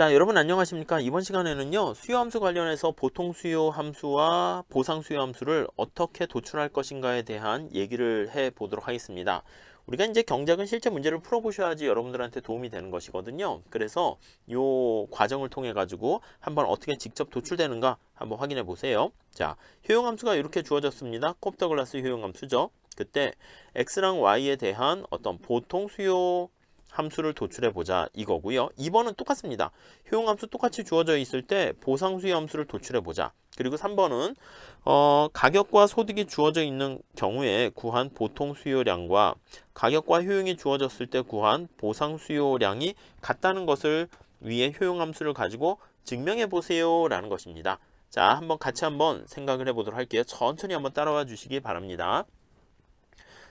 자, 여러분 안녕하십니까? 이번 시간에는요, 수요 함수 관련해서 보통 수요 함수와 보상 수요 함수를 어떻게 도출할 것인가에 대한 얘기를 해 보도록 하겠습니다. 우리가 이제 경작은 실제 문제를 풀어보셔야지 여러분들한테 도움이 되는 것이거든요. 그래서 요 과정을 통해 가지고 한번 어떻게 직접 도출되는가 한번 확인해 보세요. 자, 효용함수가 이렇게 주어졌습니다. 콥터글라스 효용함수죠. 그때 x랑 y에 대한 어떤 보통 수요 함수를 도출해 보자 이거고요. 2번은 똑같습니다. 효용 함수 똑같이 주어져 있을 때 보상수요 함수를 도출해 보자. 그리고 3번은 어, 가격과 소득이 주어져 있는 경우에 구한 보통 수요량과 가격과 효용이 주어졌을 때 구한 보상 수요량이 같다는 것을 위에 효용 함수를 가지고 증명해 보세요라는 것입니다. 자, 한번 같이 한번 생각을 해 보도록 할게요. 천천히 한번 따라와 주시기 바랍니다.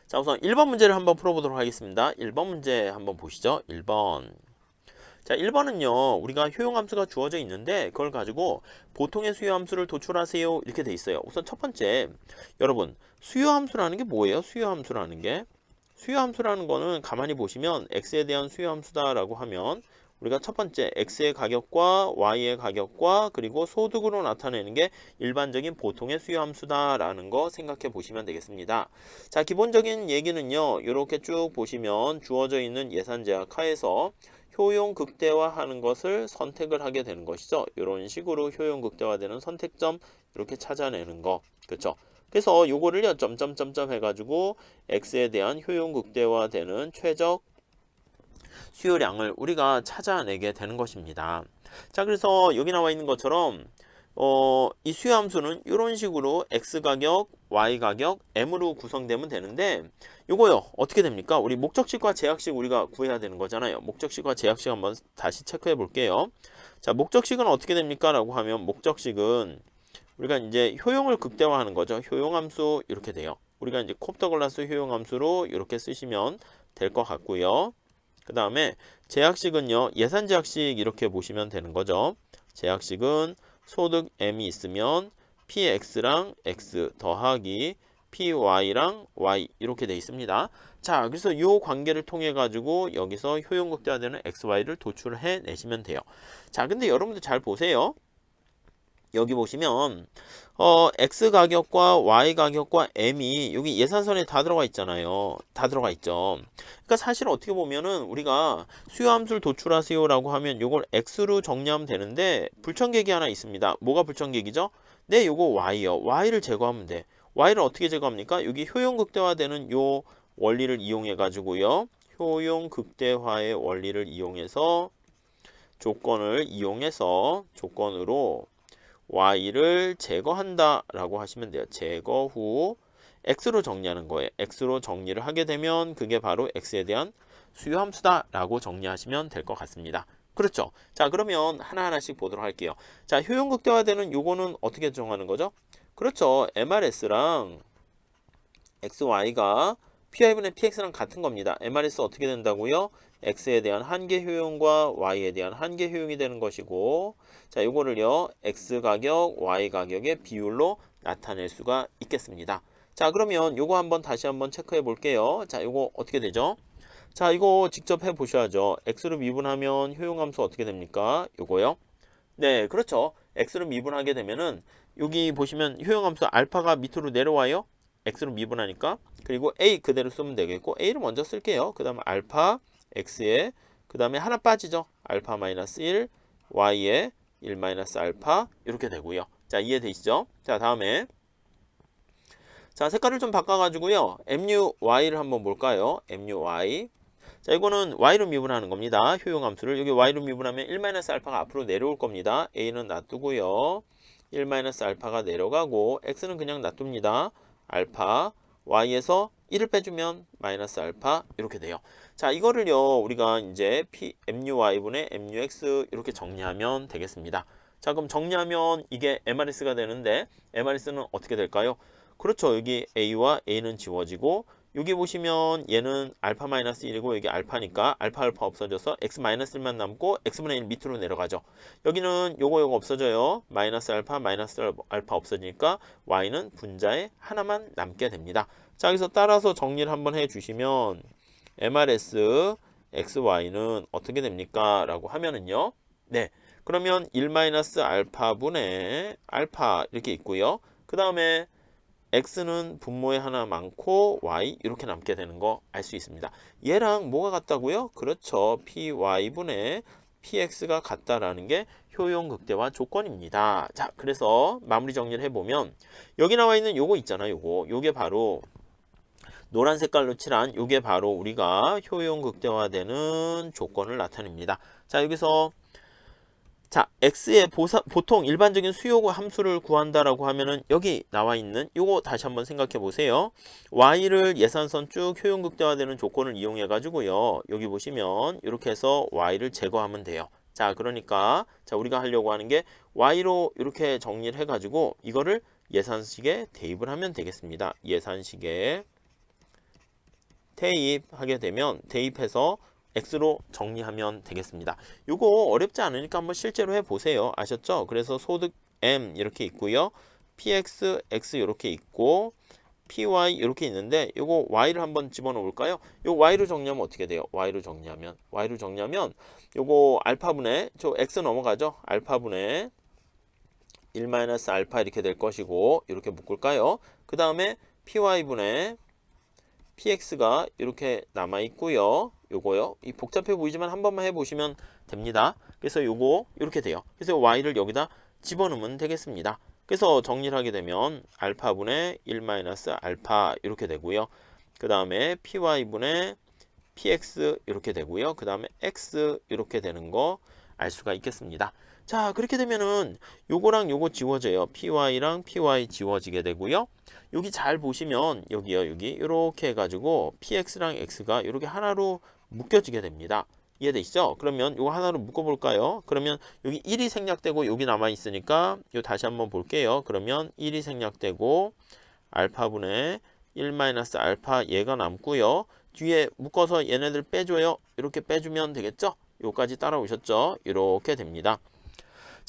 자, 우선 1번 문제를 한번 풀어보도록 하겠습니다. 1번 문제 한번 보시죠. 1번. 자, 1번은요, 우리가 효용함수가 주어져 있는데, 그걸 가지고 보통의 수요함수를 도출하세요. 이렇게 돼 있어요. 우선 첫 번째, 여러분, 수요함수라는 게 뭐예요? 수요함수라는 게? 수요함수라는 거는 가만히 보시면, x에 대한 수요함수다 라고 하면, 우리가 첫 번째 x의 가격과 y의 가격과 그리고 소득으로 나타내는 게 일반적인 보통의 수요 함수다라는 거 생각해 보시면 되겠습니다. 자, 기본적인 얘기는요. 이렇게 쭉 보시면 주어져 있는 예산 제약 하에서 효용 극대화하는 것을 선택을 하게 되는 것이죠. 이런 식으로 효용 극대화되는 선택점 이렇게 찾아내는 거. 그렇죠? 그래서 요거를요. 점점점점 해가지고 x에 대한 효용 극대화되는 최적 수요량을 우리가 찾아내게 되는 것입니다. 자, 그래서 여기 나와 있는 것처럼 어, 이 수요 함수는 이런 식으로 x 가격, y 가격, m으로 구성되면 되는데 요거요. 어떻게 됩니까? 우리 목적식과 제약식 우리가 구해야 되는 거잖아요. 목적식과 제약식 한번 다시 체크해 볼게요. 자, 목적식은 어떻게 됩니까? 라고 하면 목적식은 우리가 이제 효용을 극대화하는 거죠. 효용 함수 이렇게 돼요. 우리가 이제 콥터글라스 효용 함수로 이렇게 쓰시면 될 것 같고요. 그 다음에 제약식은요. 예산 제약식 이렇게 보시면 되는 거죠. 제약식은 소득 M이 있으면 PX랑 X 더하기 PY랑 Y 이렇게 돼 있습니다. 자, 그래서 이 관계를 통해 가지고 여기서 효용 극대화되는 XY를 도출해 내시면 돼요. 자, 근데 여러분들 잘 보세요. 여기 보시면 어, X 가격과 Y 가격과 M이 여기 예산선에 다 들어가 있잖아요. 다 들어가 있죠. 그러니까 사실 어떻게 보면은 우리가 수요함수를 도출하세요라고 하면 이걸 X로 정리하면 되는데 불청객이 하나 있습니다. 뭐가 불청객이죠? 네, 요거 Y요. Y를 제거하면 돼. Y를 어떻게 제거합니까? 여기 효용 극대화되는 요 원리를 이용해 가지고요. 효용 극대화의 원리를 이용해서 조건을 이용해서 조건으로 y를 제거한다 라고 하시면 돼요. 제거 후 x로 정리하는 거예요. x로 정리를 하게 되면 그게 바로 x에 대한 수요 함수다 라고 정리하시면 될 것 같습니다. 그렇죠. 자 그러면 하나하나씩 보도록 할게요. 자 효용 극대화되는 요거는 어떻게 정하는 거죠? 그렇죠. MRS랑 XY가 PI분의 PX랑 같은 겁니다. MRS 어떻게 된다고요? X에 대한 한계 효용과 Y에 대한 한계 효용이 되는 것이고 자 요거를요 X 가격, Y 가격의 비율로 나타낼 수가 있겠습니다. 자 그러면 요거 한번 다시 한번 체크해 볼게요. 자 요거 어떻게 되죠? 자 이거 직접 해 보셔야죠. X로 미분하면 효용함수 어떻게 됩니까? 요거요. 네 그렇죠. X로 미분하게 되면은 여기 보시면 효용함수 알파가 밑으로 내려와요. x로 미분하니까 그리고 a 그대로 쓰면 되겠고 a를 먼저 쓸게요. 그 다음에 알파 x에 그 다음에 하나 빠지죠. 알파 마이너스 1 y에 1 마이너스 알파 이렇게 되고요. 자 이해되시죠? 자 다음에 자 색깔을 좀 바꿔가지고요. MUY를 한번 볼까요? MUY 자 이거는 y로 미분하는 겁니다. 효용함수를 여기 y로 미분하면 1 마이너스 알파가 앞으로 내려올 겁니다. a는 놔두고요. 1 마이너스 알파가 내려가고 x는 그냥 놔둡니다. 알파 y에서 1을 빼주면 마이너스 알파 이렇게 돼요. 자 이거를요 우리가 이제 p muy분의 mux 이렇게 정리하면 되겠습니다. 자 그럼 정리하면 이게 mrs가 되는데 mrs는 어떻게 될까요? 그렇죠 여기 a와 a는 지워지고 여기 보시면 얘는 알파 마이너스 1이고 여기 알파니까 알파 알파 없어져서 x 마이너스 1만 남고 x분의 1 밑으로 내려가죠. 여기는 요거 요거 없어져요. 마이너스 알파 마이너스 알파 없어지니까 y는 분자에 하나만 남게 됩니다. 자 여기서 따라서 정리를 한번 해주시면 mrs xy는 어떻게 됩니까? 라고 하면은요. 네. 그러면 1-알파분의 알파 이렇게 있고요. 그 다음에 x는 분모에 하나 많고 y 이렇게 남게 되는 거 알 수 있습니다. 얘랑 뭐가 같다고요? 그렇죠. py분의 px가 같다라는 게 효용 극대화 조건입니다. 자, 그래서 마무리 정리를 해보면 여기 나와 있는 요거 있잖아요. 요거. 요게 바로 노란 색깔로 칠한 요게 바로 우리가 효용 극대화되는 조건을 나타냅니다. 자, 여기서 자, x의 보사, 보통 일반적인 수요 함수를 구한다라고 하면은 여기 나와 있는 요거 다시 한번 생각해 보세요. y를 예산선 쭉 효용 극대화되는 조건을 이용해 가지고요. 여기 보시면 이렇게 해서 y를 제거하면 돼요. 자, 그러니까 자, 우리가 하려고 하는 게 y로 이렇게 정리를 해 가지고 이거를 예산식에 대입을 하면 되겠습니다. 예산식에 대입하게 되면 대입해서 x로 정리하면 되겠습니다. 이거 어렵지 않으니까 한번 실제로 해보세요. 아셨죠? 그래서 소득 m 이렇게 있고요. px, x 이렇게 있고 py 이렇게 있는데 이거 y를 한번 집어넣어 볼까요? 요 y로 정리하면 어떻게 돼요? y로 정리하면 y로 정리하면 요거 알파분의 저 x 넘어가죠? 알파분의 1 알파 이렇게 될 것이고 이렇게 묶을까요? 그 다음에 py분의 px가 이렇게 남아 있고요. 요거요. 이 복잡해 보이지만 한 번만 해 보시면 됩니다. 그래서 요거 이렇게 돼요. 그래서 y를 여기다 집어넣으면 되겠습니다. 그래서 정리를 하게 되면 알파분의 1 알파 이렇게 되고요. 그 다음에 py분의 px 이렇게 되고요. 그 다음에 x 이렇게 되는 거 알 수가 있겠습니다. 자 그렇게 되면은 요거랑 요거 지워져요. py랑 py 지워지게 되고요. 여기 잘 보시면 여기요 여기 이렇게 해가지고 px랑 x가 이렇게 하나로 묶여지게 됩니다. 이해되시죠? 그러면 이거 하나로 묶어볼까요? 그러면 여기 1이 생략되고 여기 남아있으니까 요 다시 한번 볼게요. 그러면 1이 생략되고 알파분의 1 알파 얘가 남고요. 뒤에 묶어서 얘네들 빼줘요. 이렇게 빼주면 되겠죠? 요까지 따라오셨죠? 이렇게 됩니다.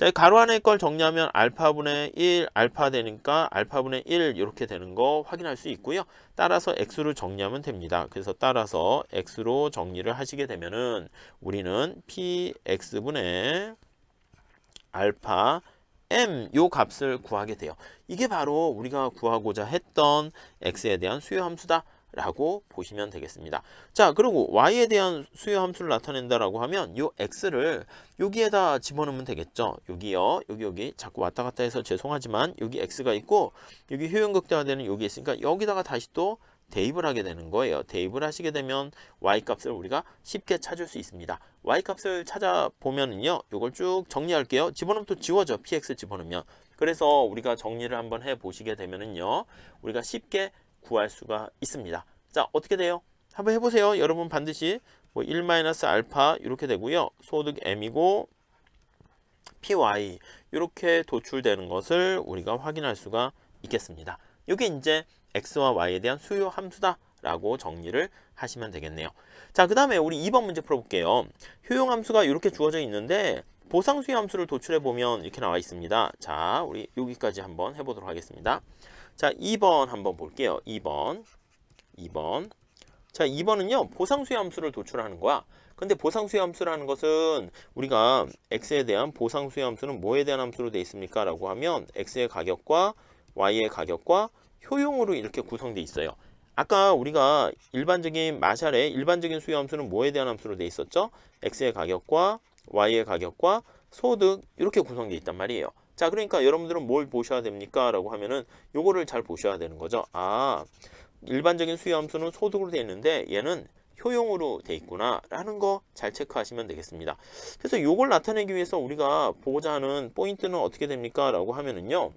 자, 가로 안에 걸 정리하면 알파분의 1, 알파 되니까 알파분의 1 이렇게 되는 거 확인할 수 있고요. 따라서 x로 정리하면 됩니다. 그래서 따라서 x로 정리를 하시게 되면은 우리는 px분의 알파 m 요 값을 구하게 돼요. 이게 바로 우리가 구하고자 했던 x에 대한 수요 함수다. 라고 보시면 되겠습니다. 자, 그리고 y에 대한 수요 함수를 나타낸다라고 하면 요 x를 여기에다 집어넣으면 되겠죠. 여기요. 여기 여기 자꾸 왔다 갔다 해서 죄송하지만 여기 x가 있고 여기 효용 극대화되는 여기 있으니까 여기다가 다시 또 대입을 하게 되는 거예요. 대입을 하시게 되면 y 값을 우리가 쉽게 찾을 수 있습니다. y 값을 찾아보면은요. 요걸 쭉 정리할게요. 집어넣으면 또 지워져. px 집어넣으면. 그래서 우리가 정리를 한번 해 보시게 되면은요. 우리가 쉽게 구할 수가 있습니다. 자, 어떻게 돼요? 한번 해보세요. 여러분 반드시 뭐 1 알파 이렇게 되고요. 소득 m이고 py 이렇게 도출되는 것을 우리가 확인할 수가 있겠습니다. 이게 이제 x와 y에 대한 수요 함수다 라고 정리를 하시면 되겠네요. 자, 그 다음에 우리 2번 문제 풀어볼게요. 효용 함수가 이렇게 주어져 있는데 보상 수요 함수를 도출해 보면 이렇게 나와 있습니다. 자, 우리 여기까지 한번 해보도록 하겠습니다. 자, 2번 한번 볼게요. 2번. 2번. 자, 2번은요. 보상수요 함수를 도출하는 거야. 근데 보상수요 함수라는 것은 우리가 x에 대한 보상수요 함수는 뭐에 대한 함수로 되어 있습니까? 라고 하면 x의 가격과 y의 가격과 효용으로 이렇게 구성되어 있어요. 아까 우리가 일반적인 마샬의 일반적인 수요 함수는 뭐에 대한 함수로 되어 있었죠? x의 가격과 y의 가격과 소득 이렇게 구성되어 있단 말이에요. 자, 그러니까 여러분들은 뭘 보셔야 됩니까? 라고 하면은 요거를 잘 보셔야 되는 거죠. 아, 일반적인 수요 함수는 소득으로 되어 있는데 얘는 효용으로 돼 있구나 라는 거 잘 체크하시면 되겠습니다. 그래서 요걸 나타내기 위해서 우리가 보고자 하는 포인트는 어떻게 됩니까? 라고 하면은요.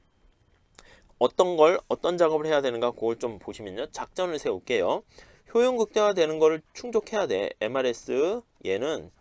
어떤 걸 어떤 작업을 해야 되는가 그걸 좀 보시면요. 작전을 세울게요. 효용 극대화 되는 거를 충족해야 돼. MRS 얘는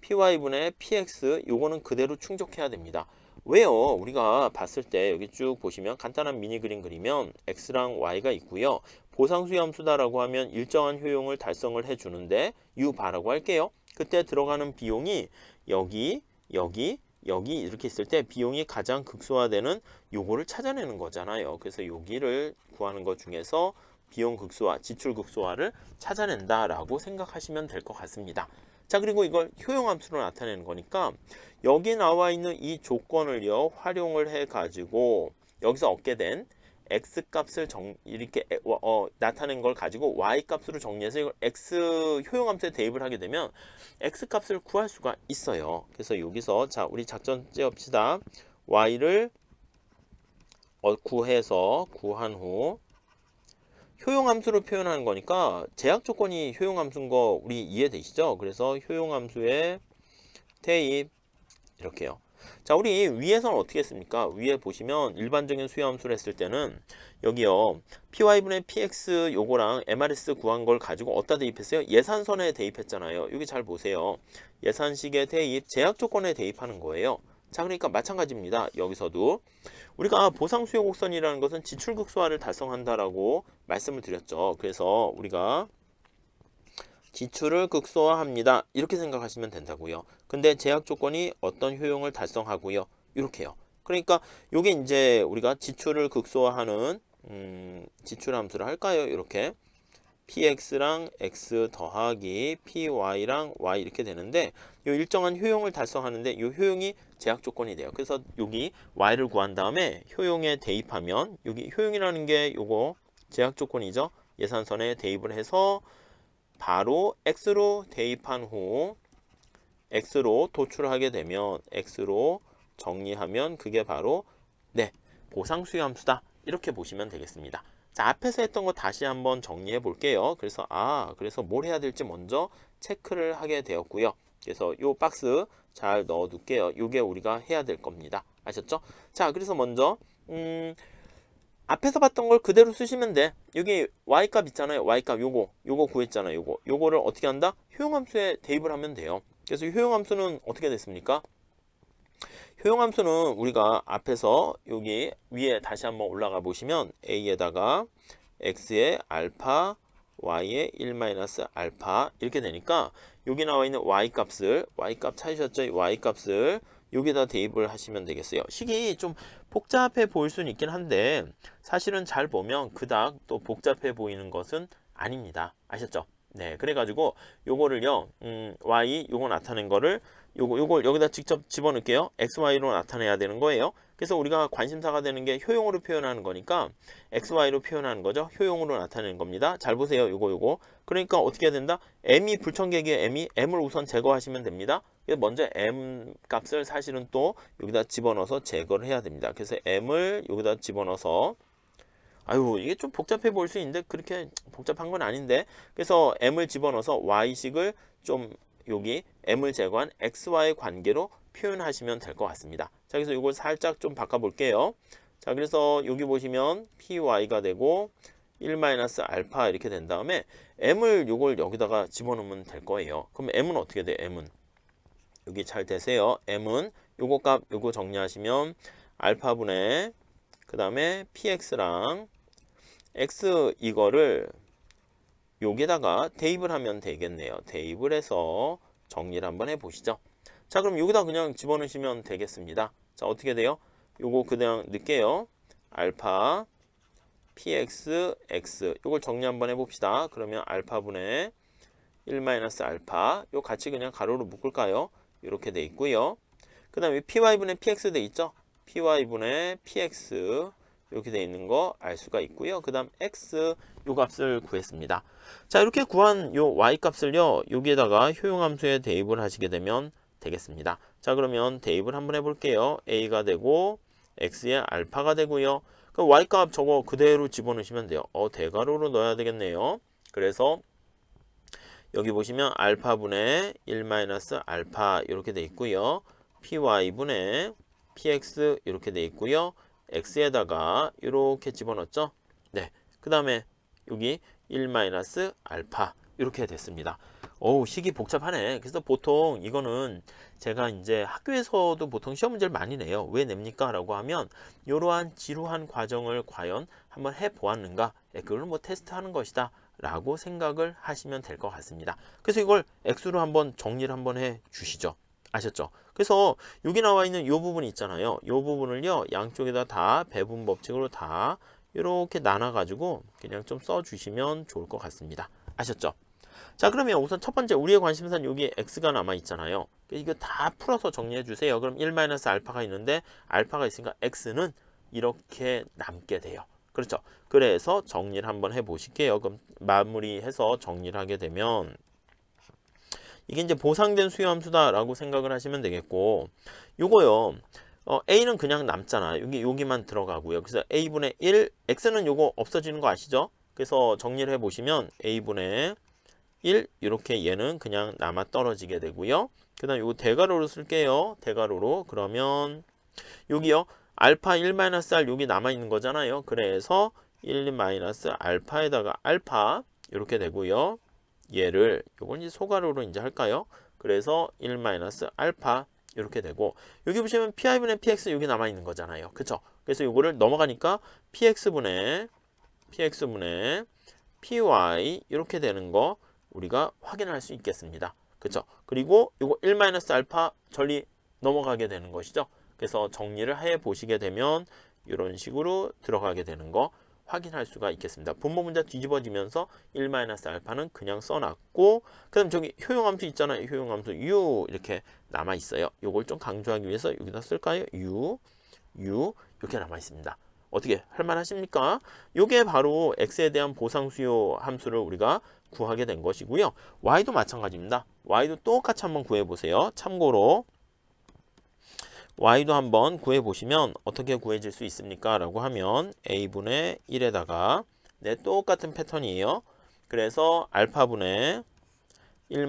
PY분의 PX 요거는 그대로 충족해야 됩니다. 왜요? 우리가 봤을 때 여기 쭉 보시면 간단한 미니 그림 그리면 x랑 y가 있고요. 보상수의 함수다라고 하면 일정한 효용을 달성을 해주는데 u바라고 할게요. 그때 들어가는 비용이 여기, 여기, 여기 이렇게 있을 때 비용이 가장 극소화되는 요거를 찾아내는 거잖아요. 그래서 여기를 구하는 것 중에서 비용 극소화, 지출 극소화를 찾아낸다라고 생각하시면 될 것 같습니다. 자, 그리고 이걸 효용함수로 나타내는 거니까 여기 나와 있는 이 조건을요, 활용을 해 가지고 여기서 얻게 된 x 값을 정, 이렇게 어, 나타낸 걸 가지고 y 값으로 정리해서 이걸 x 효용함수에 대입을 하게 되면 x 값을 구할 수가 있어요. 그래서 여기서 자, 우리 작전 째봅시다. y를 어, 구해서 구한 후 효용함수로 표현하는 거니까 제약 조건이 효용함수인 거 우리 이해되시죠? 그래서 효용함수의 대입 이렇게요. 자, 우리 위에서는 어떻게 했습니까? 위에 보시면 일반적인 수요함수를 했을 때는 여기요. py분의 px 요거랑 mrs 구한 걸 가지고 어디다 대입했어요? 예산선에 대입했잖아요. 여기 잘 보세요. 예산식의 대입, 제약 조건에 대입하는 거예요. 자, 그러니까 마찬가지입니다. 여기서도 우리가 보상 수요 곡선이라는 것은 지출 극소화를 달성한다라고 말씀을 드렸죠. 그래서 우리가 지출을 극소화합니다. 이렇게 생각하시면 된다고요. 근데 제약 조건이 어떤 효용을 달성하고요. 이렇게요. 그러니까 요게 이제 우리가 지출을 극소화하는 음, 지출 함수를 할까요? 이렇게 px랑 x 더하기 py랑 y 이렇게 되는데 요 일정한 효용을 달성하는데 요 효용이 제약 조건이 돼요. 그래서 여기 y를 구한 다음에 효용에 대입하면 여기 효용이라는 게 요거 제약 조건이죠. 예산선에 대입을 해서 바로 x로 대입한 후 x로 도출하게 되면 x로 정리하면 그게 바로 네 보상 수요 함수다 이렇게 보시면 되겠습니다. 자 앞에서 했던 거 다시 한번 정리해 볼게요. 그래서 아 그래서 뭘 해야 될지 먼저 체크를 하게 되었고요. 그래서 요 박스 잘 넣어 둘게요. 요게 우리가 해야 될 겁니다. 아셨죠? 자 그래서 먼저 음 앞에서 봤던 걸 그대로 쓰시면 돼. 여기 y값 있잖아요. y값 요거 요거 구했잖아요. 요거 요거를 어떻게 한다? 효용함수에 대입을 하면 돼요. 그래서 효용함수는 어떻게 됐습니까? 효용함수는 우리가 앞에서 여기 위에 다시 한번 올라가 보시면 a에다가 x의 알파 y의 1 알파 이렇게 되니까 여기 나와 있는 y 값을 y 값 찾으셨죠? 이 y 값을 여기다 대입을 하시면 되겠어요. 식이 좀 복잡해 보일 수는 있긴 한데 사실은 잘 보면 그닥 또 복잡해 보이는 것은 아닙니다. 아셨죠? 네, 그래가지고 요거를요, 음, y 요거 나타낸 거를 요거 요걸 여기다 직접 집어넣을게요. x, y로 나타내야 되는 거예요. 그래서 우리가 관심사가 되는 게 효용으로 표현하는 거니까 x, y로 표현하는 거죠. 효용으로 나타내는 겁니다. 잘 보세요. 요거 요거. 그러니까 어떻게 해야 된다? m이 불청객이에요. m이 m을 우선 제거하시면 됩니다. 그래서 먼저 m 값을 사실은 또 여기다 집어넣어서 제거를 해야 됩니다. 그래서 m을 여기다 집어넣어서 아유 이게 좀 복잡해 보일 수 있는데 그렇게 복잡한 건 아닌데 그래서 m을 집어넣어서 y식을 좀 여기 m을 제거한 x와의 관계로 표현하시면 될 것 같습니다. 자 그래서 이걸 살짝 좀 바꿔 볼게요. 자 그래서 여기 보시면 py가 되고 1 알파 이렇게 된 다음에 m을 요걸 여기다가 집어넣으면 될 거예요. 그럼 m은 어떻게 돼? m은 여기 잘 되세요. m은 요거 값 요거 정리하시면 알파분의 그 다음에 px랑 x 이거를 여기다가 대입을 하면 되겠네요. 대입을 해서 정리를 한번 해보시죠. 자 그럼 여기다 그냥 집어넣으시면 되겠습니다. 자 어떻게 돼요? 요거 그냥 넣을게요. 알파 px x 요걸 정리 한번 해봅시다. 그러면 알파분의 1 알파 요 같이 그냥 가로로 묶을까요? 이렇게 돼 있고요. 그 다음에 py분의 px 돼 있죠? py분의 px 이렇게 돼 있는 거 알 수가 있고요. 그 다음 x 요 값을 구했습니다. 자 이렇게 구한 요 y 값을요 여기에다가 효용함수에 대입을 하시게 되면 되겠습니다. 자 그러면 대입을 한번 해볼게요. a가 되고 x의 알파가 되고요. 그 y 값 저거 그대로 집어넣으시면 돼요. 어 대괄호로 넣어야 되겠네요. 그래서 여기 보시면 알파분의 1 알파 이렇게 돼 있고요. py분의 px 이렇게 돼 있고요. X에다가 이렇게 집어넣었죠. 네. 그 다음에 여기 1 알파 이렇게 됐습니다. 어우 식이 복잡하네. 그래서 보통 이거는 제가 이제 학교에서도 보통 시험 문제를 많이 내요. 왜 냅니까? 라고 하면 이러한 지루한 과정을 과연 한번 해 보았는가? 예, 그걸 뭐 테스트하는 것이다. 라고 생각을 하시면 될 것 같습니다. 그래서 이걸 x로 한번 정리를 한번 해 주시죠. 아셨죠? 그래서 여기 나와 있는 이 부분 있잖아요. 이 부분을요 양쪽에다 다 배분 법칙으로 다 이렇게 나눠 가지고 그냥 좀 써 주시면 좋을 것 같습니다. 아셨죠? 자 그러면 우선 첫 번째 우리의 관심사는 여기 x가 남아 있잖아요. 이거 다 풀어서 정리해 주세요. 그럼 1 알파가 있는데 알파가 있으니까 x는 이렇게 남게 돼요. 그렇죠. 그래서 정리를 한번 해 보실게요. 그럼 마무리해서 정리를 하게 되면 이게 이제 보상된 수요 함수다라고 생각을 하시면 되겠고 요거요. 어, a는 그냥 남잖아. 여기 여기만 들어가고요. 그래서 a분의 1 x는 요거 없어지는 거 아시죠? 그래서 정리를 해 보시면 a분의 1 이렇게 얘는 그냥 남아 떨어지게 되고요. 그다음 요거 대괄호로 쓸게요. 대괄호로 그러면 여기요. 알파 1-r 여기 남아 있는 거잖아요. 그래서 1 알파에다가 알파 이렇게 되고요. 얘를 요걸 이제 소괄호로 이제 할까요? 그래서 1 알파 이렇게 되고 여기 보시면 pi분의 px 여기 남아 있는 거잖아요. 그쵸? 그래서 요거를 넘어가니까 px분의 px분의 py 이렇게 되는 거 우리가 확인할 수 있겠습니다. 그쵸? 그리고 요거 1 알파 전리 넘어가게 되는 것이죠. 그래서 정리를 해 보시게 되면 이런 식으로 들어가게 되는 거 확인할 수가 있겠습니다. 분모 문자 뒤집어지면서 1 알파는 그냥 써놨고 그 다음 저기 효용함수 있잖아요. 효용함수 u 이렇게 남아 있어요. 요걸 좀 강조하기 위해서 여기다 쓸까요? u u 이렇게 남아 있습니다. 어떻게 할만하십니까? 요게 바로 x에 대한 보상 수요 함수를 우리가 구하게 된 것이고요. y도 마찬가지입니다. y도 똑같이 한번 구해 보세요. 참고로 y도 한번 구해 보시면 어떻게 구해질 수 있습니까? 라고 하면 a분의 1에다가 네, 똑같은 패턴이에요. 그래서 알파분의 1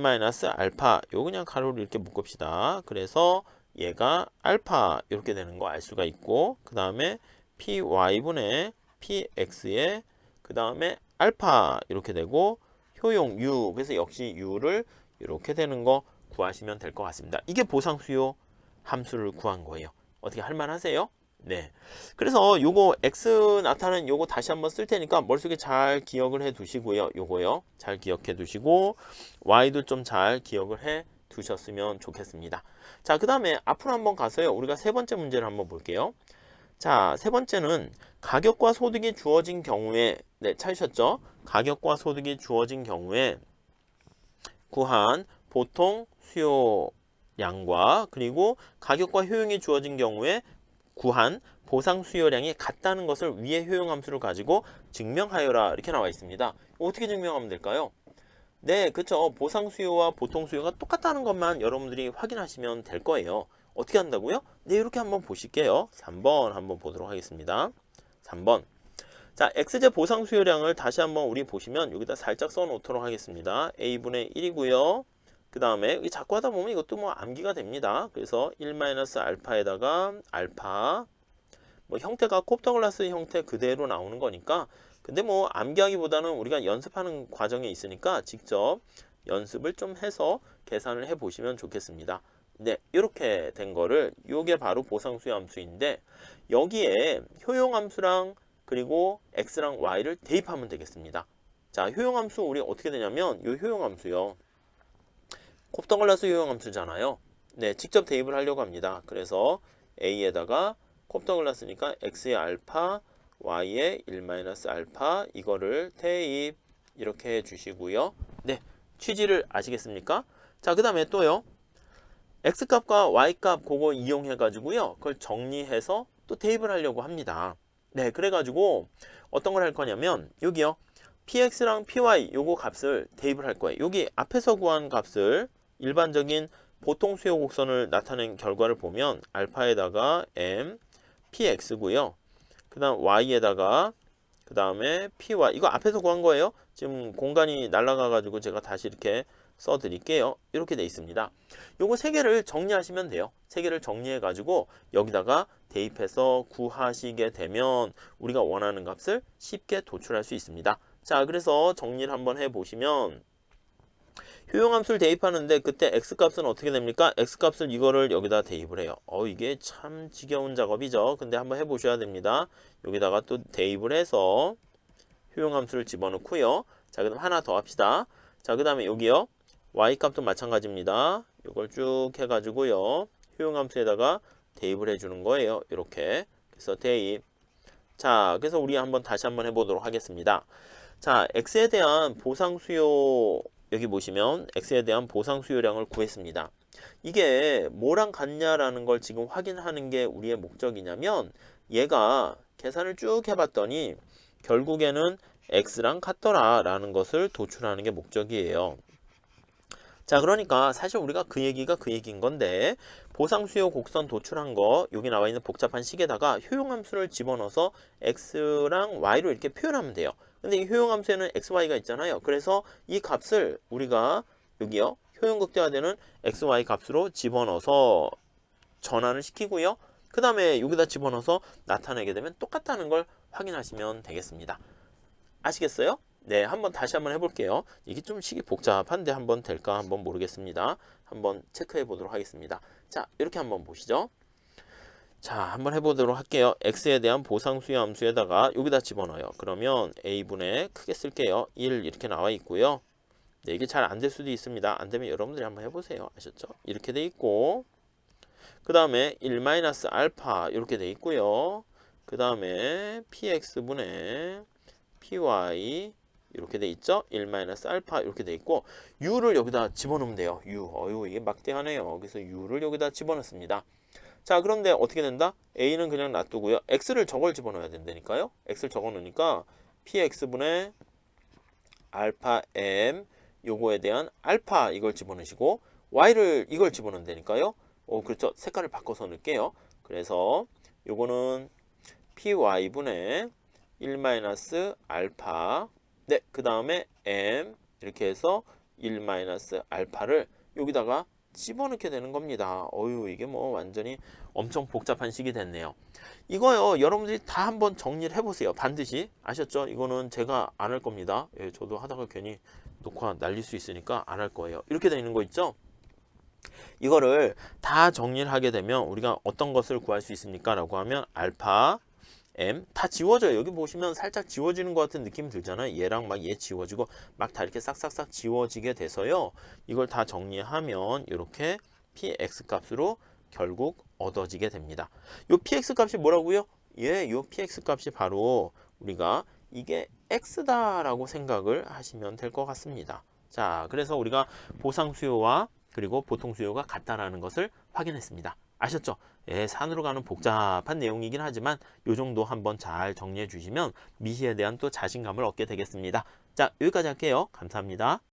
알파 요 그냥 가로로 이렇게 묶읍시다. 그래서 얘가 알파 이렇게 되는 거 알 수가 있고 그 다음에 py분의 px의 그 다음에 알파 이렇게 되고 효용 u 그래서 역시 u를 이렇게 되는 거 구하시면 될 것 같습니다. 이게 보상 수요 함수를 구한 거예요. 어떻게 할만하세요? 네. 그래서 요거 x 나타나는 요거 다시 한번 쓸 테니까 머릿속에 잘 기억을 해 두시고요. 요거요. 잘 기억해 두시고 y도 좀 잘 기억을 해 두셨으면 좋겠습니다. 자, 그다음에 앞으로 한번 가서요. 우리가 세 번째 문제를 한번 볼게요. 자, 세 번째는 가격과 소득이 주어진 경우에 네, 찾으셨죠? 가격과 소득이 주어진 경우에 구한 보통 수요 양과 그리고 가격과 효용이 주어진 경우에 구한 보상 수요량이 같다는 것을 위의 효용 함수를 가지고 증명하여라 이렇게 나와 있습니다. 어떻게 증명하면 될까요? 네, 그렇죠. 보상 수요와 보통 수요가 똑같다는 것만 여러분들이 확인하시면 될 거예요. 어떻게 한다고요? 네, 이렇게 한번 보실게요. 3번 한번 보도록 하겠습니다. 3번. 자, x제 보상 수요량을 다시 한번 우리 보시면 여기다 살짝 써 놓도록 하겠습니다. a분의 1이고요. 그 다음에 자꾸 하다 보면 이것도 뭐 암기가 됩니다. 그래서 1-알파에다가 알파 뭐 형태가 콥터글라스 형태 그대로 나오는 거니까 근데 뭐 암기하기보다는 우리가 연습하는 과정에 있으니까 직접 연습을 좀 해서 계산을 해 보시면 좋겠습니다. 네, 이렇게 된 거를 이게 바로 보상수의 함수인데 여기에 효용함수랑 그리고 x랑 y를 대입하면 되겠습니다. 자, 효용함수 우리 어떻게 되냐면 이 효용함수요. 콥터글라스 효용함수잖아요. 네, 직접 대입을 하려고 합니다. 그래서 a에다가 콥터글라스니까 x의 알파, y의 1-알파 이거를 대입 이렇게 해주시고요. 네, 취지를 아시겠습니까? 자, 그 다음에 또요. x값과 y값 그거 이용해 가지고요. 그걸 정리해서 또 대입을 하려고 합니다. 네, 그래가지고 어떤 걸 할 거냐면 여기요. px랑 py 요거 값을 대입을 할 거예요. 여기 앞에서 구한 값을 일반적인 보통 수요 곡선을 나타낸 결과를 보면 알파에다가 m, px고요. 그 다음 y에다가 그 다음에 py 이거 앞에서 구한 거예요. 지금 공간이 날라가 가지고 제가 다시 이렇게 써 드릴게요. 이렇게 돼 있습니다. 요거 세 개를 정리하시면 돼요. 세 개를 정리해 가지고 여기다가 대입해서 구하시게 되면 우리가 원하는 값을 쉽게 도출할 수 있습니다. 자, 그래서 정리를 한번 해 보시면 효용함수를 대입하는데 그때 x값은 어떻게 됩니까? x값을 이거를 여기다 대입을 해요. 어 이게 참 지겨운 작업이죠. 근데 한번 해보셔야 됩니다. 여기다가 또 대입을 해서 효용함수를 집어넣고요. 자 그럼 하나 더 합시다. 자 그 다음에 여기요. y값도 마찬가지입니다. 이걸 쭉 해가지고요. 효용함수에다가 대입을 해주는 거예요. 이렇게 그래서 대입 자 그래서 우리 한번 다시 한번 해보도록 하겠습니다. 자 x에 대한 보상 수요 여기 보시면 x에 대한 보상 수요량을 구했습니다. 이게 뭐랑 같냐라는 걸 지금 확인하는 게 우리의 목적이냐면 얘가 계산을 쭉 해봤더니 결국에는 x랑 같더라라는 것을 도출하는 게 목적이에요. 자, 그러니까 사실 우리가 그 얘기가 그 얘기인 건데 보상 수요 곡선 도출한 거 여기 나와 있는 복잡한 식에다가 효용함수를 집어넣어서 x랑 y로 이렇게 표현하면 돼요. 근데 이 효용함수에는 x, y가 있잖아요. 그래서 이 값을 우리가 여기요. 효용 극대화되는 x, y 값으로 집어넣어서 전환을 시키고요. 그 다음에 여기다 집어넣어서 나타내게 되면 똑같다는 걸 확인하시면 되겠습니다. 아시겠어요? 네, 한번 다시 한번 해볼게요. 이게 좀 식이 복잡한데 한번 될까 한번 모르겠습니다. 한번 체크해 보도록 하겠습니다. 자, 이렇게 한번 보시죠. 자, 한번 해보도록 할게요. x에 대한 보상수요 함수에다가 여기다 집어넣어요. 그러면 a분의 크게 쓸게요. 1 이렇게 나와 있고요. 네, 이게 잘 안 될 수도 있습니다. 안 되면 여러분들이 한번 해보세요. 아셨죠? 이렇게 돼 있고 그 다음에 1 마이너스 알파 이렇게 돼 있고요. 그 다음에 px분의 py 이렇게 돼 있죠? 1 마이너스 알파 이렇게 돼 있고 u를 여기다 집어넣으면 돼요. u 어유 이게 막대하네요. 그래서 u를 여기다 집어넣습니다. 자 그런데 어떻게 된다? a는 그냥 놔두고요. x를 저걸 집어넣어야 된다니까요. x를 적어 놓으니까 px분의 알파 m 요거에 대한 알파 이걸 집어넣으시고 y를 이걸 집어넣는다니까요. 어 그렇죠. 색깔을 바꿔서 넣을게요. 그래서 요거는 py분의 1 마이너스 알파 네, 그 다음에 m 이렇게 해서 1 마이너스 알파를 여기다가 집어넣게 되는 겁니다. 어유 이게 뭐 완전히 엄청 복잡한 식이 됐네요. 이거요 여러분들이 다 한번 정리를 해보세요. 반드시 아셨죠? 이거는 제가 안 할 겁니다. 예, 저도 하다가 괜히 녹화 날릴 수 있으니까 안 할 거예요. 이렇게 되는 거 있죠? 이거를 다 정리를 하게 되면 우리가 어떤 것을 구할 수 있습니까? 라고 하면 알파 M 다 지워져요. 여기 보시면 살짝 지워지는 것 같은 느낌이 들잖아요. 얘랑 막 얘 지워지고 막 다 이렇게 싹싹싹 지워지게 돼서요. 이걸 다 정리하면 이렇게 px 값으로 결국 얻어지게 됩니다. 요 px 값이 뭐라고요? 예, 요 px 값이 바로 우리가 이게 x다라고 생각을 하시면 될 것 같습니다. 자, 그래서 우리가 보상 수요와 그리고 보통 수요가 같다라는 것을 확인했습니다. 아셨죠? 예, 산으로 가는 복잡한 내용이긴 하지만 요 정도 한번 잘 정리해 주시면 미시에 대한 또 자신감을 얻게 되겠습니다. 자, 여기까지 할게요. 감사합니다.